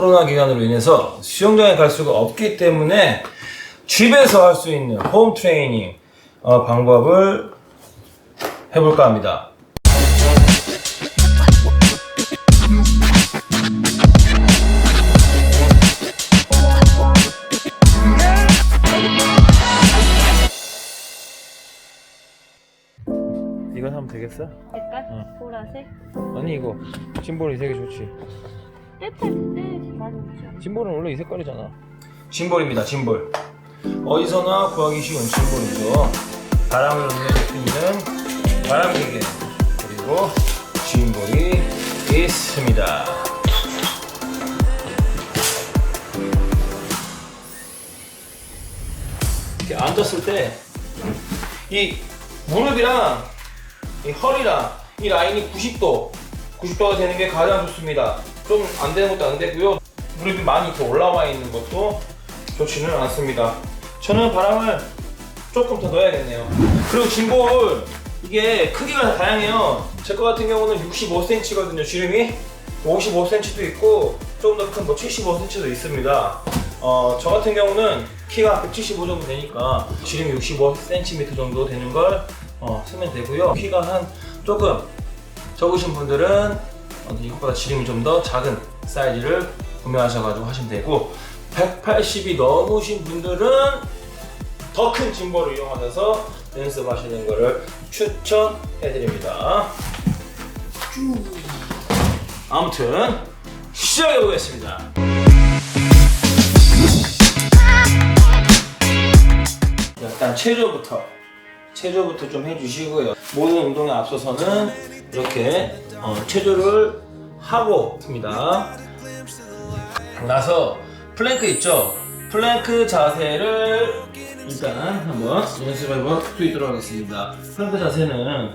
코로나 기간으로 인해서 수영장에 갈 수가 없기 때문에 집에서 할 수 있는 홈 트레이닝 어, 방법을 해볼까 합니다. 이건 하면 되겠어? 색깔? 응. 보라색? 아니 이거 심볼이 되게 좋지. 짐볼은 원래 이 색깔이잖아. 짐볼입니다, 짐볼. 어디서나 구하기 쉬운 짐볼이죠. 바람을 있는 바람기계 그리고 짐볼이 있습니다. 이렇게 앉았을 때 이 무릎이랑 이 허리랑 이 라인이 90도 90도가 되는 게 가장 좋습니다. 좀 안 되는 것도 안 되고요. 무릎이 많이 이렇게 올라와 있는 것도 좋지는 않습니다. 저는 바람을 조금 더 넣어야겠네요. 그리고 짐볼 이게 크기가 다양해요. 제 거 같은 경우는 65cm거든요. 지름이 55cm도 있고 조금 더큰거 75cm도 있습니다. 어, 저 같은 경우는 키가 175 정도 되니까 지름이 65cm 정도 되는 걸 어, 쓰면 되고요. 키가 한 조금 적으신 분들은 어, 이것보다 지름이 좀 더 작은 사이즈를 구매하셔가지고 하시면 되고 180이 넘으신 분들은 더 큰 짐볼을 이용하셔서 연습하시는 것을 추천해드립니다. 아무튼 시작해 보겠습니다. 일단 체조부터 체조부터 좀 해주시고요. 모든 운동에 앞서서는 이렇게 어, 체조를 하고 있습니다. 나서 플랭크 있죠? 플랭크 자세를 일단 한번 연습해 볼수 있도록 하겠습니다. 플랭크 자세는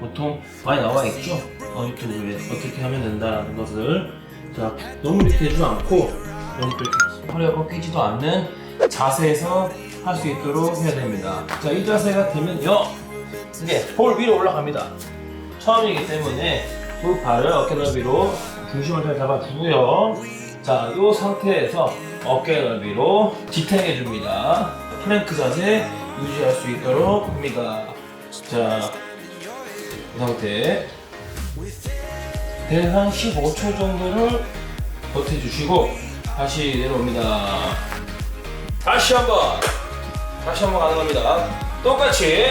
보통 많이 나와 있죠? 어, 유튜브에 어떻게 하면 된다는 것을 자 너무 이렇게 해주지 않고 너무 허리가 꺾이지도 않는 자세에서 할 수 있도록 해야 됩니다. 자 이 자세가 되면요 이게 볼 위로 올라갑니다. 처음이기 때문에 두 발을 어깨 넓이로 중심을 잘 잡아주고요. 자, 이 상태에서 어깨 넓이로 지탱해 줍니다. 플랭크 자세 유지할 수 있도록 합니다. 자, 이 상태. 대한 15초 정도를 버텨주시고 다시 내려옵니다. 다시 한번, 다시 한번 가는 겁니다. 똑같이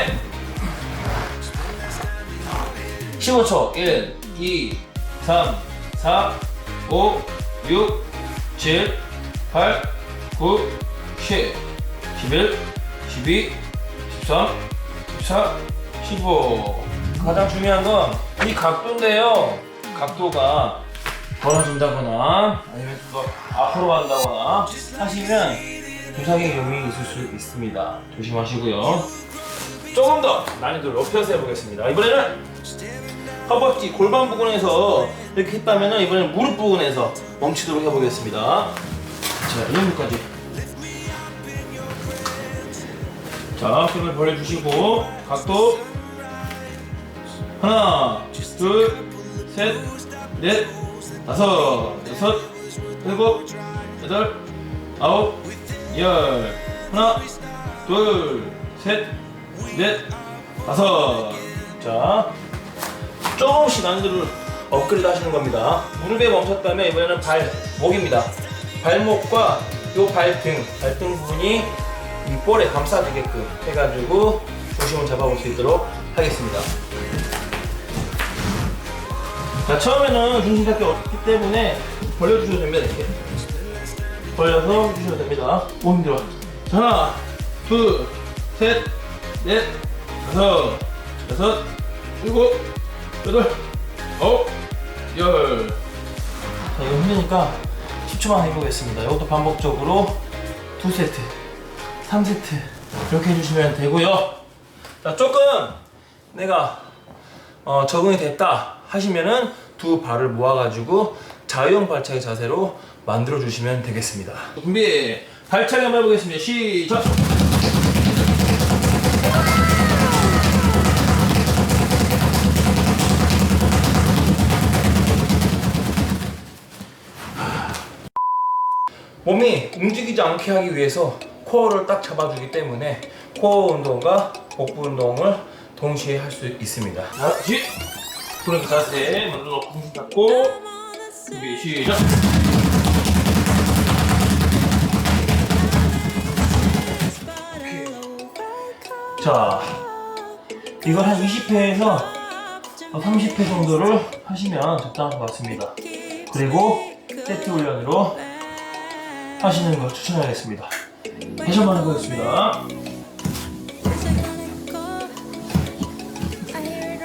15초 1, 2, 3, 4, 5, 6, 7, 8, 9, 10, 11, 12, 13, 14, 15 가장 중요한 건 이 각도인데요. 각도가 벌어진다거나 아니면 또 앞으로 간다거나 하시면 부상의 위험이 있을 수 있습니다. 조심하시고요. 조금 더 난이도를 높여서 해보겠습니다. 이번에는 허벅지 골반 부분에서 이렇게 했다면 이번엔 무릎 부분에서 멈추도록 해보겠습니다. 자, 이 정도까지. 자, 손을 벌려주시고 각도 하나, 둘, 셋, 넷, 다섯, 여섯, 일곱, 여덟, 아홉, 열. 하나, 둘, 셋, 넷, 다섯. 자, 조금씩 난이도를 업그레이드 하시는 겁니다. 무릎에 멈췄다면 이번에는 발 목입니다. 발목과 요 발등, 발등 부분이 이 볼에 감싸지게끔 해가지고 중심을 잡아볼 수 있도록 하겠습니다. 자, 처음에는 중심 잡기 어렵기 때문에 벌려주셔도 됩니다. 이렇게. 벌려서 주셔도 됩니다. 오, 힘들어. 자, 하나, 둘, 셋, 넷, 다섯, 여섯, 일곱, 여덟, 아홉, 열. 자, 이거 힘드니까 10초만 해보겠습니다. 이것도 반복적으로 두 세트, 3세트 이렇게 해주시면 되고요. 자, 조금 내가 어, 적응이 됐다 하시면은 두 발을 모아가지고 자유형 발차기 자세로 만들어 주시면 되겠습니다. 준비, 발차기 한번 해보겠습니다. 시작. 몸이 움직이지 않게 하기 위해서 코어를 딱 잡아주기 때문에 코어 운동과 복부 운동을 동시에 할 수 있습니다. 자, 시. 그런 자세 먼저 놓고 손 잡고 준비 시작. 오케이. 자, 이걸 한 20회에서 30회 정도를 하시면 적당한 것 같습니다. 그리고 세트 훈련으로 하시는 걸 추천하겠습니다. 다시 한번 해보겠습니다.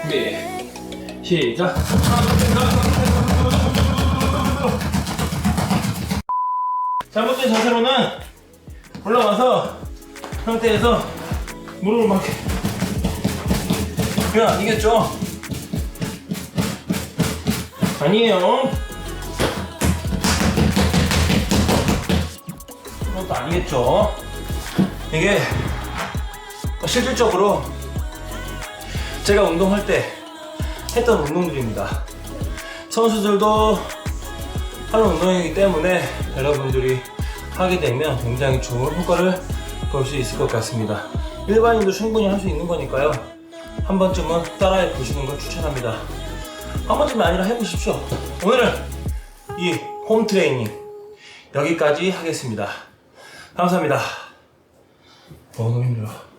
준비 시작. 잘못된 자세로는 올라와서 상태에서 무릎을 막 그냥 아니겠죠? 아니에요. 아니겠죠. 이게 실질적으로 제가 운동할 때 했던 운동들입니다. 선수들도 하는 운동이기 때문에 여러분들이 하게 되면 굉장히 좋은 효과를 볼 수 있을 것 같습니다. 일반인도 충분히 할 수 있는 거니까요. 한 번쯤은 따라해 보시는 걸 추천합니다. 한 번쯤이 아니라 해보십시오. 오늘은 이 홈 트레이닝 여기까지 하겠습니다. 감사합니다. 어, 너무 힘들어.